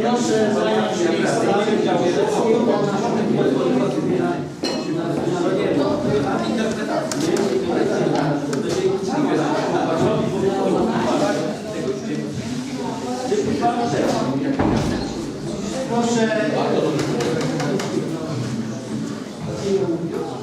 Proszę zająć miejsca. Proszę.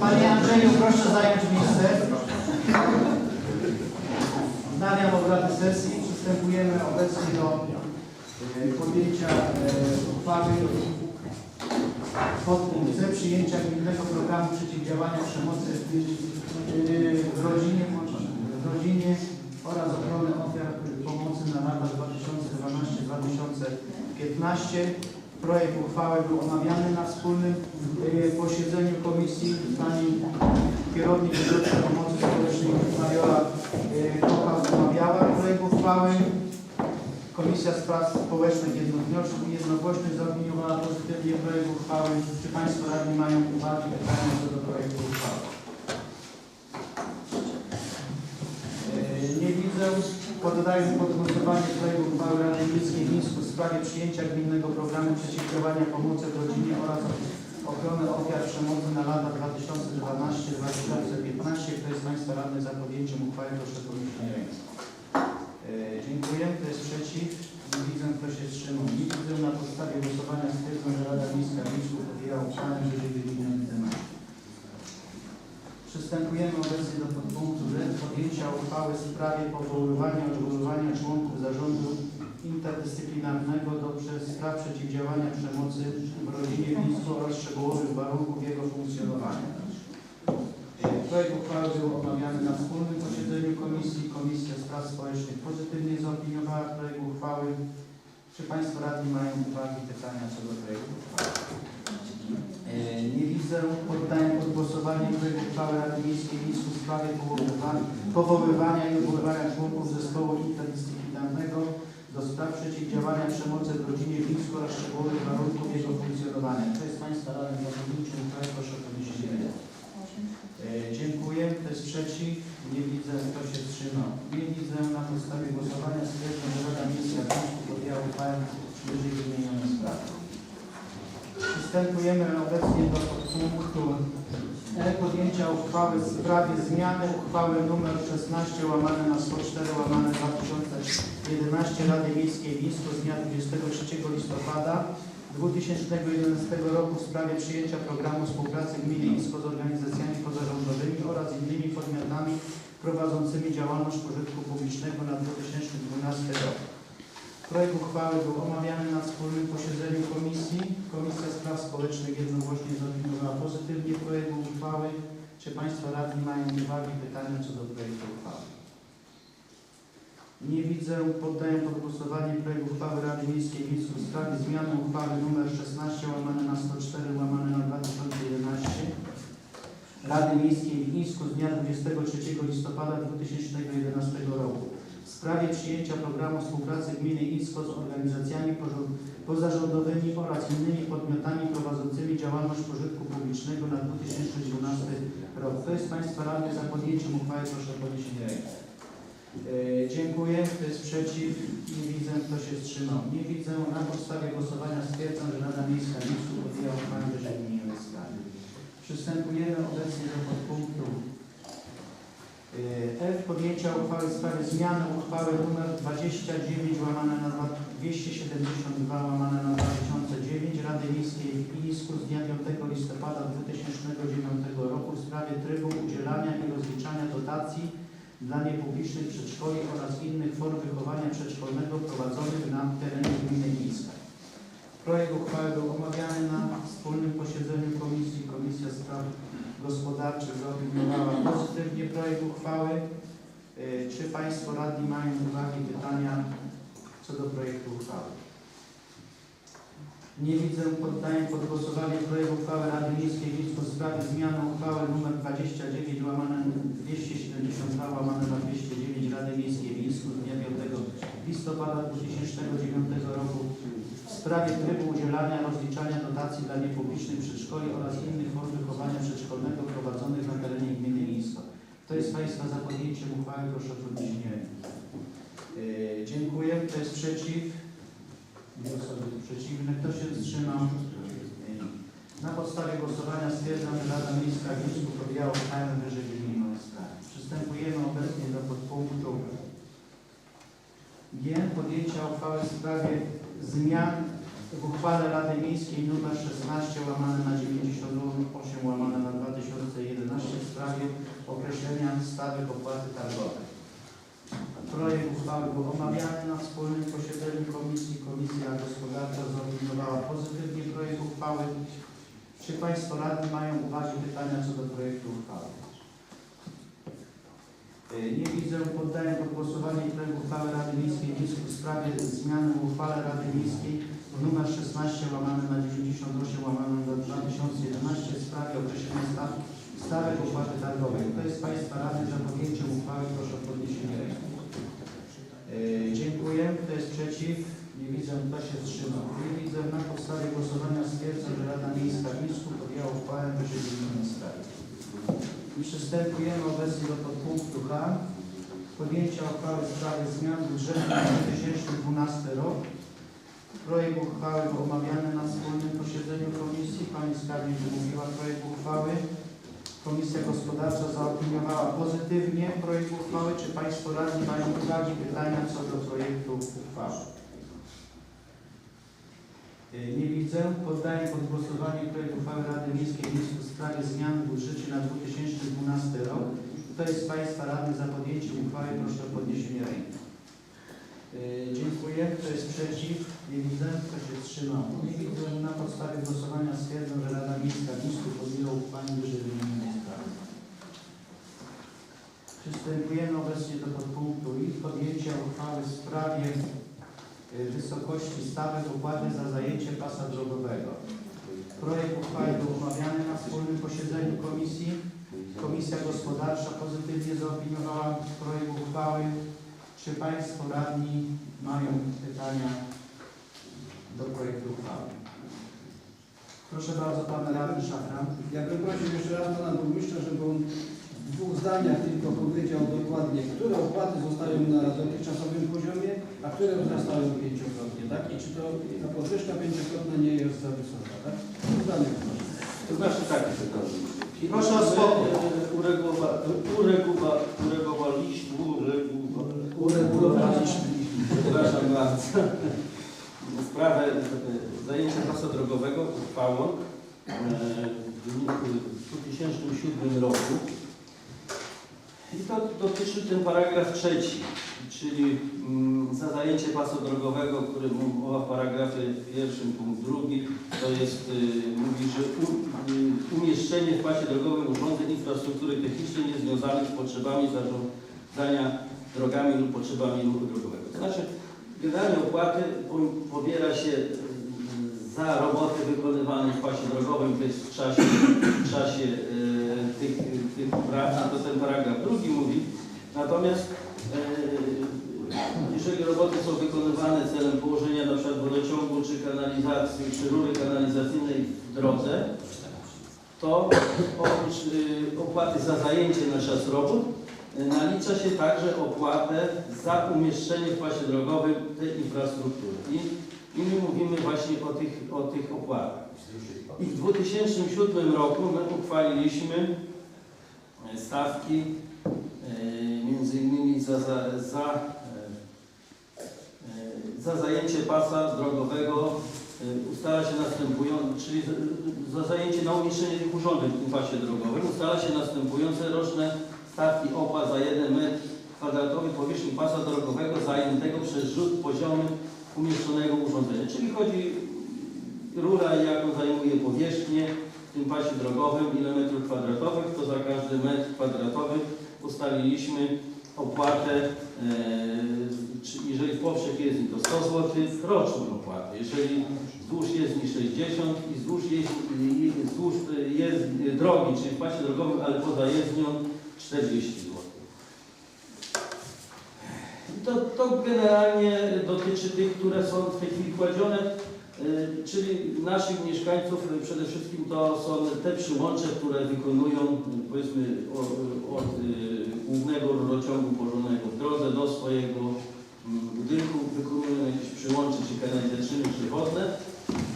Panie Andrzeju, proszę zająć miejsce. Wznawiam obrady sesji. Przystępujemy obecnie do e, podjęcia e, uchwały podpunkt C przyjęcia gminnego programu przeciwdziałania przemocy e, w rodzinie, w rodzinie oraz ochrony ofiar pomocy na lata 2012-2015. Projekt uchwały był omawiany na wspólnym e, posiedzeniu komisji. Pani kierownik Wydziału Pomocy Społecznej Mariola e, Kocha omawiała projekt uchwały. Komisja Spraw Społecznych jednogłośnie zaopiniowała pozytywnie projekt uchwały. Czy Państwo radni mają uwagi, pytania co do projektu uchwały? E, Nie widzę. Poddaję pod głosowanie projekt uchwały Rady Miejskiej Mińsku w sprawie przyjęcia gminnego programu przeciwdziałania pomocy w rodzinie oraz ochrony ofiar przemocy na lata 2012-2015. Kto jest Państwa radny za podjęciem uchwały? Proszę podnieść rękę. E, Dziękuję. Kto jest przeciw? Nie widzę. Kto się wstrzymał? Nie widzę. Na podstawie głosowania stwierdzam, że Rada Miejska Mińsku podjęła uchwałę tematów. Przystępujemy obecnie do podpunktu D. Podjęcia uchwały w sprawie powoływania i odwoływania członków zarządu interdyscyplinarnego do spraw przeciwdziałania przemocy w rodzinie blisko oraz szczegółowych warunków jego funkcjonowania. E, Projekt uchwały był omawiany na wspólnym posiedzeniu komisji. Komisja Spraw Społecznych pozytywnie zaopiniowała projekt uchwały. Czy Państwo radni mają uwagi, pytania co do projektu uchwały? E, Nie widzę. Poddaję pod głosowanie projekt uchwały Rady Miejskiej Mińsku w sprawie powoływania, i odwoływania członków zespołu interdyscyplinarnego do spraw przeciwdziałania przemocy w rodzinie w oraz szczegółowych warunków jego funkcjonowania. Kto jest Państwa radnym uchwały? Proszę o podniesienie ręki. E, Dziękuję. Kto jest przeciw? Nie widzę. Kto się wstrzymał? Nie widzę. Na podstawie głosowania stwierdzam, że Rada Miejska w Mińsku podjęła uchwałę w wyżej wymienionej sprawie. Przystępujemy obecnie do punktu E podjęcia uchwały w sprawie zmiany uchwały nr 16 łamane na 104 łamane 2011 Rady Miejskiej w Mińsku z dnia 23 listopada 2011 roku w sprawie przyjęcia programu współpracy gminy Mińsko z organizacjami pozarządowymi oraz innymi podmiotami prowadzącymi działalność pożytku publicznego na 2012 rok. Projekt uchwały był omawiany na wspólnym posiedzeniu komisji. Komisja Spraw Społecznych jednogłośnie zaopiniowała pozytywnie projekt uchwały. Czy Państwo radni mają uwagi, pytania co do projektu uchwały? Nie widzę. Poddaję pod głosowanie projekt uchwały Rady Miejskiej w w sprawie zmiany uchwały nr 16 łamane na 104 łamane na 2011 Rady Miejskiej w Mińsku z dnia 23 listopada 2011 roku w sprawie przyjęcia programu współpracy gminy Isko z organizacjami pozarządowymi oraz innymi podmiotami prowadzącymi działalność pożytku publicznego na 2012 rok. Kto jest Państwa radny za podjęciem uchwały? Proszę o podniesienie. E, Dziękuję. Kto jest przeciw? Nie widzę. Kto się wstrzymał? Nie widzę. Na podstawie głosowania stwierdzam, że Rada Miejska w Mińsku podjęła uchwałę wyżej wymienionej sprawy. Przystępujemy obecnie do podpunktu E, F. Podjęcia uchwały w sprawie zmiany uchwały nr 29 łamane na 272 łamane na 2009 Rady Miejskiej Ilisku z dnia 5 listopada 2009 roku w sprawie trybu udzielania i rozliczania dotacji dla niepublicznych przedszkoli oraz innych form wychowania przedszkolnego prowadzonych na terenie gminy Iliska. Projekt uchwały był omawiany na wspólnym posiedzeniu komisji. Komisja Spraw Gospodarczych zaopiniowała pozytywnie projekt uchwały. Y, Czy Państwo radni mają uwagi, pytania co do projektu uchwały? Nie widzę. Poddaję pod głosowanie projekt uchwały Rady Miejskiej w w sprawie zmiany uchwały nr 29 łamane 272 łamane na 209 Rady Miejskiej w z dnia 5 listopada 2009 roku w sprawie trybu udzielania rozliczania dotacji dla niepublicznych przedszkoli oraz innych form wychowania przedszkolnego prowadzonych na terenie gminy Mińsko. Kto jest Państwa za podjęciem uchwały? Proszę o podniesienie Dziękuję. Kto jest przeciw? Dwie osoby przeciwne. Kto się wstrzymał? Na podstawie głosowania stwierdzam, że Rada Miejska Górska podjęła uchwałę wyżej wymienionej sprawy. Przystępujemy obecnie do podpunktu G. Podjęcia uchwały w sprawie zmian w uchwale Rady Miejskiej nr 16 łamane na 98 łamane na 2011 w sprawie określenia stawek opłaty targowej. Projekt uchwały był omawiany na wspólnym posiedzeniu komisji. Komisja Gospodarcza zaopiniowała pozytywnie projekt uchwały. Czy Państwo radni mają uwagi, pytania co do projektu uchwały? Y, Nie widzę. Poddaję pod głosowanie projekt uchwały Rady Miejskiej w sprawie zmiany w uchwale Rady Miejskiej nr 16 łamane na 98 łamane na 2011 w sprawie określenia staw, stawek opłaty targowej. Kto jest Państwa radny za podjęciem uchwały? Proszę o podniesienie ręki. Yy, dziękuję. Kto jest przeciw? Nie widzę. Kto się wstrzymał? Nie widzę. Na podstawie głosowania stwierdzam, że Rada Miejska w Mińsku podjęła uchwałę wyżej wymienionej sprawie. Przystępujemy obecnie do podpunktu H. Podjęcia uchwały w sprawie zmian budżetu na 2012 rok. Projekt uchwały omawiany na wspólnym posiedzeniu komisji. Pani skarbnik wymówiła projekt uchwały. Komisja Gospodarcza zaopiniowała pozytywnie projekt uchwały. Czy Państwo radni mają uwagi, pytania co do projektu uchwały? Yy, Nie widzę. Poddaję pod głosowanie projekt uchwały Rady Miejskiej Miejskiej w sprawie zmian w budżecie na 2012 rok. Kto jest z Państwa radnych za podjęciem uchwały? Proszę o podniesienie ręki. Yy, Dziękuję. Kto jest przeciw? Nie widzę. Kto się wstrzymał? Nie widzę. Na podstawie głosowania stwierdzam, że Rada Miejska w Mińsku podjęła uchwałę wyżej wymienionej sprawy. Przystępujemy obecnie do podpunktu I. Podjęcia uchwały w sprawie y, wysokości stawek opłaty za zajęcie pasa drogowego. Projekt uchwały był omawiany na wspólnym posiedzeniu komisji. Komisja Gospodarcza pozytywnie zaopiniowała projekt uchwały. Czy Państwo radni mają pytania do projektu uchwały? Proszę bardzo, Pan Radny Szafran. Ja bym prosił jeszcze raz Pana Burmistrza, żeby on w dwóch zdaniach tylko powiedział dokładnie, które opłaty zostają na dotychczasowym poziomie, a które wzrastają pięciokrotnie, tak? I czy to ta podwyżka pięciokrotna nie jest za wysoka, tak? W dwóch zdaniach proszę. To znaczy tak, tylko Proszę o spokój. Uregulowa- uregulowa- Uregulowaliśmy, uregulowa- Uregulowaliśmy. przepraszam bardzo, sprawę zajęcia pasa drogowego uchwałą e, w 2007 roku. I to dotyczy ten paragraf trzeci, czyli mm, za zajęcie pasa drogowego, o którym mowa w paragrafie pierwszym, punkt drugi, to jest, y, mówi, że y, umieszczenie w pasie drogowym urządzeń infrastruktury technicznej niezwiązanych z potrzebami zarządzania drogami lub potrzebami ruchu drogowego. To znaczy, generalnie opłaty po- pobiera się y, za roboty wykonywane w pasie drogowym, to jest w czasie, w czasie y, tych, tych prac, to ten paragraf drugi mówi. Natomiast y, jeżeli roboty są wykonywane celem położenia przykład wodociągu, czy kanalizacji, czy rury kanalizacyjnej w drodze, to oprócz y, opłaty za zajęcie na czas robót nalicza się także opłatę za umieszczenie w pasie drogowym tej infrastruktury. I, i my mówimy właśnie o tych, o tych opłatach. I w 2007 roku my uchwaliliśmy e, stawki e, między innymi za, za, za, e, za zajęcie pasa drogowego ustala się następujące, czyli za zajęcie na umieszczenie tych urządzeń w tym pasie drogowym ustala się następujące roczne stawki opłat za 1 metr kwadratowy powierzchni pasa drogowego zajętego przez rzut poziomy umieszczonego urządzenia. Czyli chodzi rura, jaką zajmuje powierzchnię w tym pasie drogowym, ile metrów kwadratowych, to za każdy metr kwadratowy ustaliliśmy opłatę, e, jeżeli powszech jezdni to 100 zł, roczną opłatę. Jeżeli wzdłuż jezdni 60 i wzdłuż, jezdni, i wzdłuż jest, drogi, czyli w pasie drogowym, ale poza jezdnią 40 zł. To, to generalnie dotyczy tych, które są w tej chwili kładzione, y, czyli naszych mieszkańców y, przede wszystkim to są te przyłącze, które wykonują y, powiedzmy od, od głównego rurociągu położonego w drodze do swojego mm, budynku, wykonują jakieś przyłącze czy kanalizacyjne czy wodne,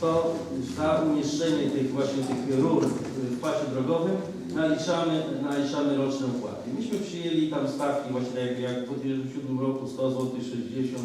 to za umieszczenie tych właśnie tych rur w pasie drogowym naliczamy, naliczamy roczne opłaty. Myśmy przyjęli tam stawki właśnie jak, jak w 2007 roku 100 zł, 60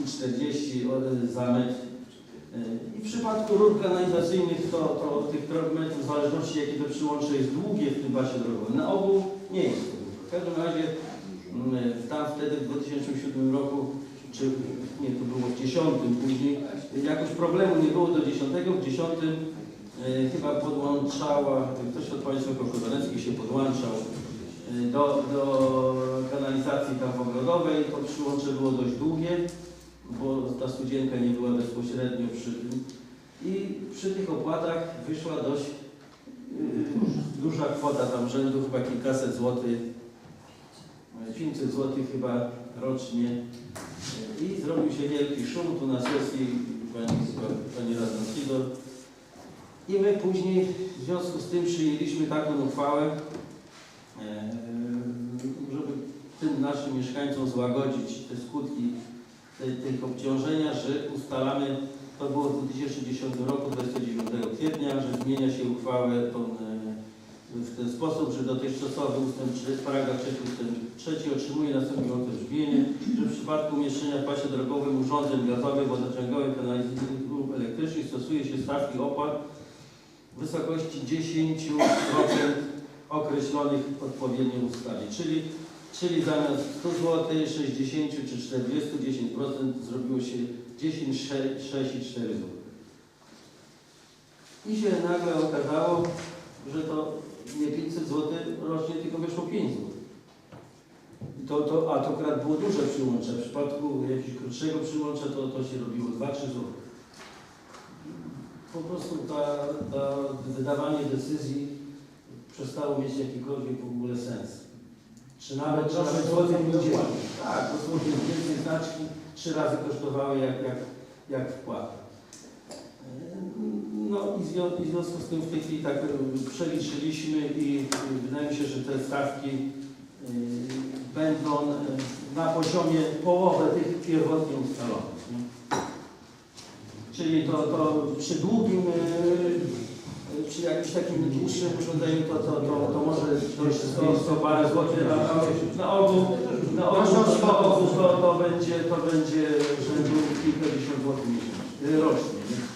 i 40 o- za metr. I w przypadku rur kanalizacyjnych to, to tych metrów w zależności jakie to przyłącze jest długie w tym pasie drogowym. Na ogół nie jest to długie. W każdym razie mm, tam wtedy w 2007 roku, czy nie, to było w 10 później, jakoś problemu nie było do 10, w 10 e, chyba podłączała, ktoś od Państwa Kokowaneckich się podłączał e, do, do kanalizacji tam w Ogrodowej, to przyłącze było dość długie, bo ta studzienka nie była bezpośrednio przy tym. I przy tych opłatach wyszła dość yy, duża kwota tam rzędu, chyba kilkaset złotych, yy, 500 złotych chyba rocznie. I zrobił się wielki szum tu na sesji pani, pani radna Sidor. I my później w związku z tym przyjęliśmy taką uchwałę, yy, żeby tym naszym mieszkańcom złagodzić te skutki tych obciążenia, że ustalamy, to było w 2010 roku, 29 kwietnia, że zmienia się uchwałę e, w ten sposób, że dotychczasowy ustęp 3, paragraf 3 ustęp 3 otrzymuje następujące brzmienie, że w przypadku umieszczenia w pasie drogowym urządzeń gazowych, wodociągowych, kanalizacyjnych lub elektrycznych stosuje się stawki opłat w wysokości 10% określonych odpowiednio w ustawie, czyli Czyli zamiast 100 zł, 60 czy 40, 10% zrobiło się 10, 6, 6 i 4 zł. I się nagle okazało, że to nie 500 zł rocznie, tylko wyszło 5 zł. To, to, a to akurat było duże przyłącze. W przypadku jakiegoś krótszego przyłącza to, to się robiło 2-3 zł. Po prostu ta, ta wydawanie decyzji przestało mieć jakikolwiek w ogóle sens. Czy nawet, czy Proszę, nawet to złoty nie ludzie, dokładnie. tak, dosłownie więcej znaczki, trzy razy kosztowały jak, jak, jak wpłata. No i w związku z tym w tej chwili tak e, przeliczyliśmy i e, wydaje mi się, że te stawki e, będą e, na poziomie połowy tych pierwotnie ustalonych. Czyli to, to przy długim, e, przy jakimś takim dłuższym urządzeniu to, to, to, to może dojść 100, 100 parę złotych, a na ogół, na ogół, na ogół to, to będzie, to będzie rzędu kilkadziesiąt złotych rocznie. nie?